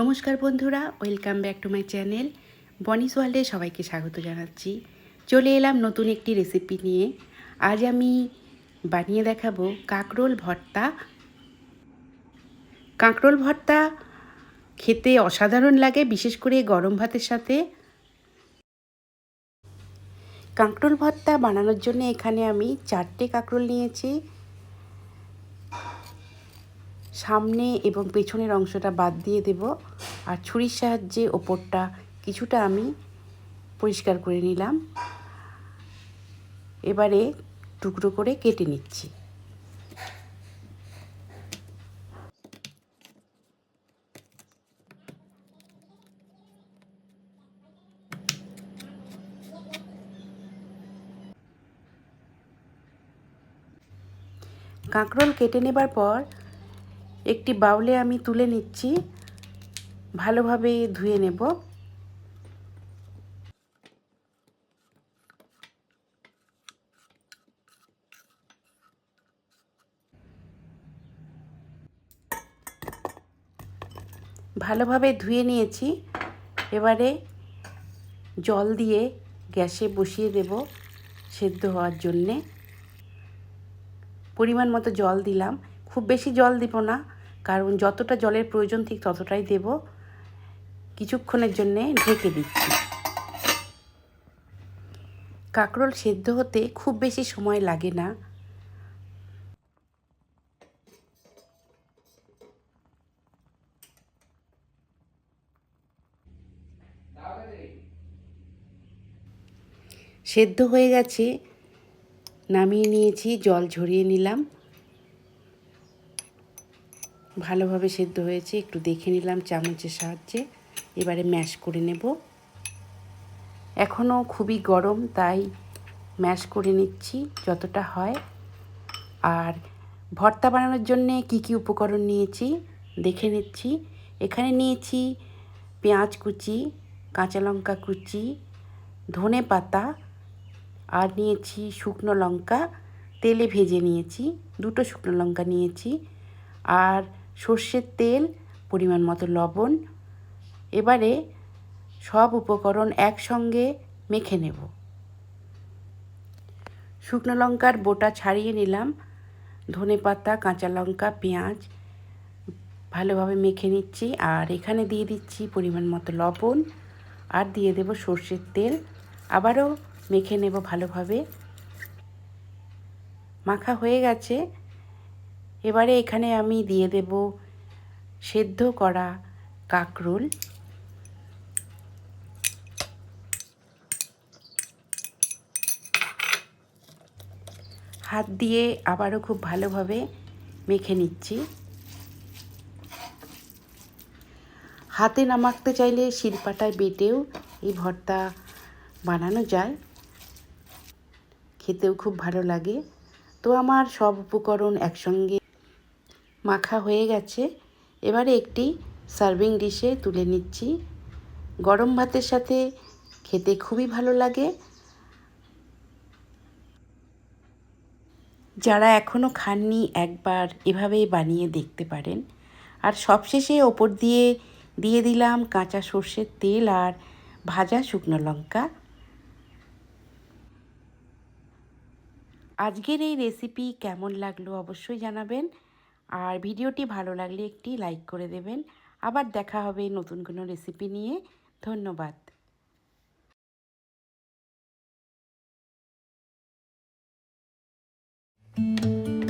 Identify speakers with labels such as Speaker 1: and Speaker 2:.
Speaker 1: নমস্কার বন্ধুরা, welcome back to my channel. বনিস ওয়ার্ল্ডে সবাইকে স্বাগত জানাচ্ছি। চলে এলাম নতুন একটি রেসিপি নিয়ে। আজ আমি বানিয়ে দেখাবো কাঁকরোল ভর্তা। কাঁকরোল ভর্তা খেতে অসাধারণ লাগে, বিশেষ করে গরম ভাতের সাথে। কাঁকরোল ভর্তা বানানোর জন্য এখানে আমি চারটে কাঁকরোল নিয়েছি। সামনে এবং পেছনের অংশটা বাদ দিয়ে দেব আর ছুরির সাহায্যে ওপরটা কিছুটা আমি পরিষ্কার করে নিলাম। এবারে টুকরো করে কেটে নিচ্ছি। কাঁকরোল কেটে নেবার পর একটি বাউলে আমি তুলে নিচ্ছি। ভালোভাবে ধুয়ে নেব। ভালোভাবে ধুয়ে নিয়েছি। এবারে জল দিয়ে গ্যাসে বসিয়ে দেব সেদ্ধ হওয়ার জন্যে। পরিমাণ মতো জল দিলাম। খুব বেশি জল দিব না, কারণ যতটা জলের প্রয়োজন ঠিক ততটাই দেব। কিছুক্ষণের জন্যে ঢেকে দিচ্ছি। কাঁকরোল সেদ্ধ হতে খুব বেশি সময় লাগে না। সেদ্ধ হয়ে গেছে, নামিয়ে নিয়েছি, জল ঝরিয়ে নিলাম। ভালোভাবে সেদ্ধ হয়েছে, একটু দেখে নিলাম চামচের সাহায্যে। এবারে ম্যাশ করে নেব। এখনও খুবই গরম, তাই ম্যাশ করে নিচ্ছি যতটা হয়। আর ভর্তা বানানোর জন্যে কি কি উপকরণ নিয়েছি দেখে নিচ্ছি। এখানে নিয়েছি পেঁয়াজ কুচি, কাঁচা লঙ্কা কুচি, ধনে পাতা, আর নিয়েছি শুকনো লঙ্কা। তেলে ভেজে নিয়েছি, দুটো শুকনো লঙ্কা নিয়েছি। আর সর্ষের তেল, পরিমাণ মতো লবণ। এবারে সব উপকরণ একসঙ্গে মেখে নেব। শুকনো লঙ্কার বোটা ছাড়িয়ে নিলাম। ধনে পাতা, কাঁচা লঙ্কা, পেঁয়াজ ভালোভাবে মেখে নিচ্ছি। আর এখানে দিয়ে দিচ্ছি পরিমাণ মতো লবণ। আর দিয়ে দেব সর্ষের তেল। আবারও মেখে নেব ভালোভাবে। মাখা হয়ে গেছে। এবারে এখানে আমি দিয়ে দেব সেদ্ধ করা কাকরোল। হাত দিয়ে আবারও খুব ভালোভাবে মেখে নিচ্ছি। হাতে নামাকতে চাইলে শিলপাটায় বেটেও এই ভর্তা বানানো যায়। খেতেও খুব ভালো লাগে। তো আমার সব উপকরণ একসঙ্গে মাখা হয়ে গেছে। এবারে একটি সার্ভিং ডিশে তুলে নিচ্ছি। গরম ভাতের সাথে খেতে খুবই ভালো লাগে। যারা এখনও খাননি, একবার এভাবেই বানিয়ে দেখতে পারেন। আর সবশেষে ওপর দিয়ে দিয়ে দিলাম কাঁচা সর্ষের তেল আর ভাজা শুকনো লঙ্কা। আজকের এই রেসিপি কেমন লাগল অবশ্যই জানাবেন। আর ভিডিওটি ভালো লাগলে একটি লাইক করে দেবেন। আবার দেখা হবে নতুন কোনো রেসিপি নিয়ে। ধন্যবাদ। thank you